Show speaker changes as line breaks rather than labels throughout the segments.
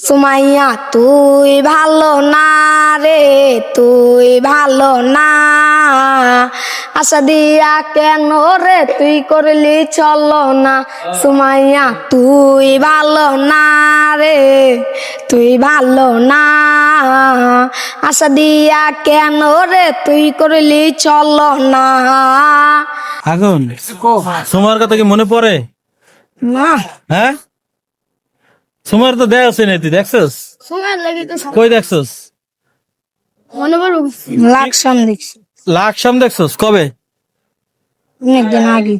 সুমাইয়া তুই ভালো না রে তুই ভালো না। আশা দিয়া কেন রে তুই করলি চলো না। সুমাইয়া তুই ভালো না রে তুই ভালো না। আশা দিয়া কেন রে তুই করলি চলো না।
আগুন তোমার কথা কি মনে পড়ে?
না।
হ্যাঁ? তোমার তো দেখ আছে না তুই দেখছস
লাগে তো
কই দেখছস?
মনে লাকসাম দেখছি।
লাখ সাম দেখছস? কবে?
অনেকদিন আগে।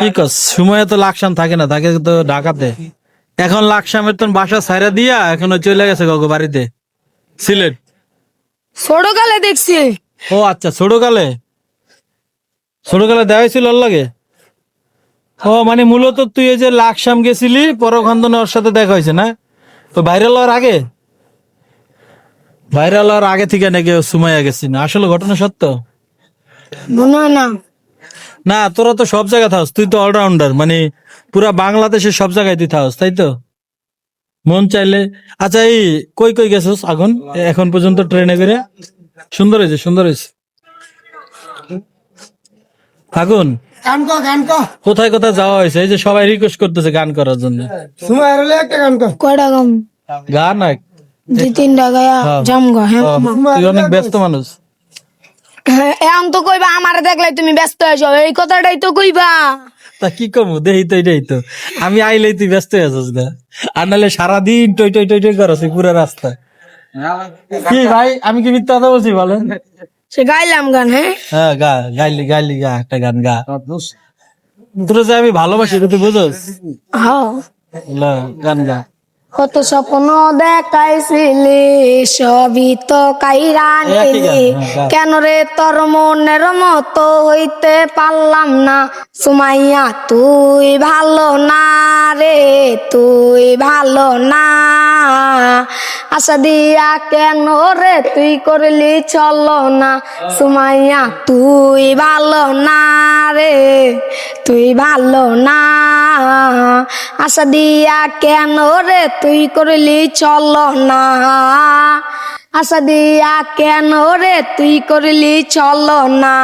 কি কস সময় তো লাকসাম থাকে না থাকে তো ঢাকাতে এখন লাকসামের তোর বাসা ছাইরা দিয়া এখনও চলে গেছে গগো বাড়িতে। সিলেট।
ছোটকালে দেখছি।
ও আচ্ছা ছোটকালে? ছোটকালে দেওয়া ওর লাগে? ও মানে মূলত তুই এই যে লাকসাম গেছিলি পরখন্দনে ওর সাথে দেখা হয়েছে না? তো ভাইরাল হওয়ার আগে? ভাইরাল হওয়ার আগে থেকে নাকি সুমাইয়া গেছি না? আসলে ঘটনা সত্য?
হয় না
না। তোরা তো সব জায়গায় থাকস তুই তো অলরাউন্ডার মানে পুরা বাংলাদেশের সব জায়গায় তুই থাকস তাই তো? মন চাইলে আচ্ছা এই কই কই গেছিস আগুন? এখন পর্যন্ত ট্রেনে করে? সুন্দর হয়েছে সুন্দর হয়েছে। আগুন
গান কর গান কর
কোথায় কোথায় যাওয়া হয়েছে? এই যে সবাই রিকোয়েস্ট করতেছে গান করার জন্য।
সময় হলে একটা গান কর
কয়টা কম
গান এক
দুই তিনটা গায়া
হ্যাঁ।
হ্যাঁ।
তুই অনেক ব্যস্ত মানুষ।
হ্যাঁ, এখন তো কইবা আমার দেখলে তুমি ব্যস্ত হয়ে যাও এই কথাটাই তো কইবা।
তা কি কমু? দেহি তো এটাই তো। আমি আইলেই তুই ব্যস্ত হয়ে আছিস না। আর নাহলে সারাদিন টই টই টই টই করছি পুরো রাস্তায়। কি ভাই আমি কি মিথ্যা কথা বলছি বলেন?
সে গাইলাম গান হ্যাঁ?
হ্যাঁ গা গাইলি গাইলি গা একটা গান গা। তোর যে আমি ভালোবাসি তুই বুঝোস?
হ্যাঁ।
গান গা।
কত স্বপ্ন দেখাইছিলি সবই তো কাইরা নিলি।
হ্যাঁ,
কেন রে তোর মনের মতো হইতে পারলাম না? সুমাইয়া তুই ভালো না রে তুই ভালো না। আশা দিয়া কেন রে তুই করলি চল না সুমাইয়া, তুই ভালো না রে, তুই ভালো না। আশা দিয়া কেন রে তুই করলি চল না আশা দিয়া কেন রে তুই করলি চলো না?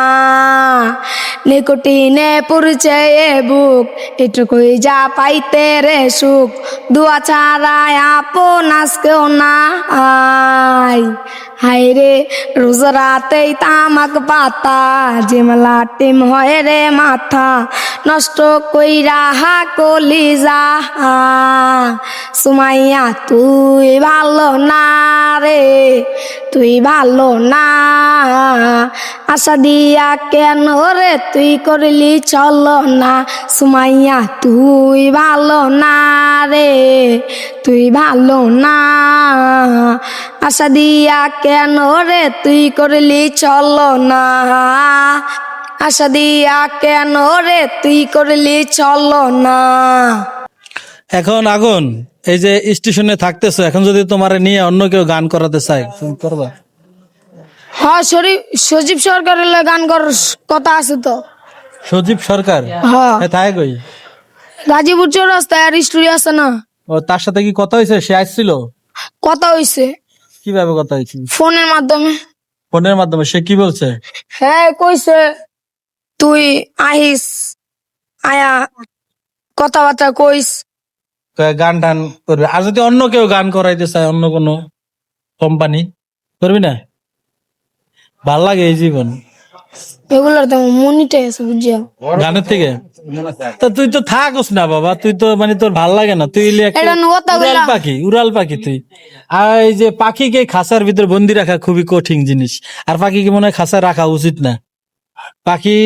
নিকটিনে পুরছে এ বুক, এটুকুই যা পাইতে রে সুখ। দুয়া ছাড়ায় আপন আজকেও না আই হাই রে, রোজ রাতেই তামাক পাতা জিমলা টিম হয় রে মাথা। নষ্ট কইরা হা কলি যা সুমাইয়া, তুই ভালো না রে, তুই ভালো না। আশা দিয়া কেন রে, তুই করলি চল না। সুমাইয়া, তুই ভালো না রে, তুই ভালো না। আশা দিয়া কেন রে, তুই করলি চল না। আশা দিয়া কেন রে তুই করলি চল না?
এখন আগুন এই যে স্টেশনে থাকতেছো এখন যদি তোমার নিয়ে অন্য কেউ গান করাতে চায় তুমি করবা?
হ্যাঁ শরীফ সজীব সরকারের লগে গান করার কথা আছে তো।
সজীব সরকার?
হ্যাঁ।
তাই কই?
গাজীপুর চৌরাস্তায় আর স্টুডিও আছে না।
ও তার সাথে কি কথা হয়েছে? সে আসছিল?
কথা হইছে।
কীভাবে কথা হয়েছে?
ফোনের মাধ্যমে।
ফোনের মাধ্যমে সে কি বলছে?
হ্যাঁ কইছে। তুই আহিস আয়া কথাবার্তা কইস।
গান টান করবে। আর যদি অন্য কেউ গান করাইতে চায় অন্য কোনো কোম্পানি করবি না? ভালো লাগে এই জীবন।
এগুলোর তো মনিটাই আছে বুঝছ
গানের থেকে? তা তুই তো থাকস না বাবা তুই তো মানে তোর ভালো লাগে না। তুই উড়াল পাখি উড়াল পাখি তুই। আর এই যে পাখিকে খাঁচার ভিতরে বন্দি রাখা খুবই কঠিন জিনিস। আর পাখিকে মনে হয় খাঁচা রাখা উচিত না। পাখি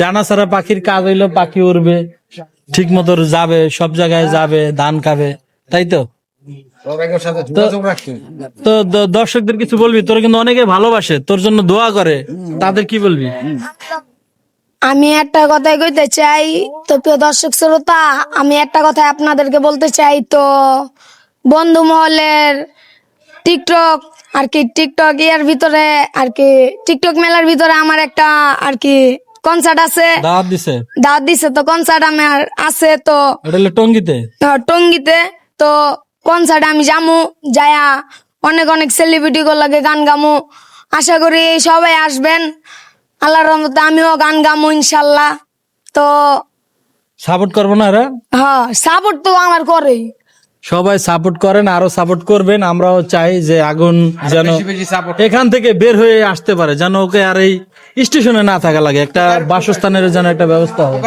ডানা ছাড়া পাখির কাজ হইল পাখি উড়বে ঠিক মতো যাবে সব জায়গায় যাবে ধান খাবে তাই তো? তো দর্শকদের কিছু বলবি? তোর কিন্তু অনেকে ভালোবাসে তোর জন্য দোয়া করে তাদের কি বলবি?
আমি একটা কথাই কইতে চাই তো প্রিয় দর্শক শ্রোতা আমি একটা কথা আপনাদেরকে বলতে চাই তো বন্ধু মহলের টিকটক আর কি টিকটক ইয়ার ভিতরে আর কি টিকটক মেলার ভিতরে আমার একটা আর কি কনসার্ট আছে।
দাওয়াত দিছে?
দাওয়াত দিছে তো কনসার্ট আমার আছে তো
হলো টঙ্গিতে?
টঙ্গিতে তো কনসার্ট আমি যামু যায়া অনেক অনেক সেলিব্রিটি লাগে গান গামু। আশা করি সবাই আসবেন। আল্লাহর রহমতে আমিও গান গামু ইনশাল্লাহ। তো
সাপোর্ট করব না
হ্যাঁ সাপোর্ট তো আমার করেই।
সবাই সাপোর্ট করেন আরও সাপোর্ট করবেন। আমরাও চাই যে আগুন যেন এখান থেকে বের হয়ে আসতে পারে যেন ওকে আর এই স্টেশনে না থাকা লাগে। একটা বাসস্থানের যেন একটা ব্যবস্থা হয়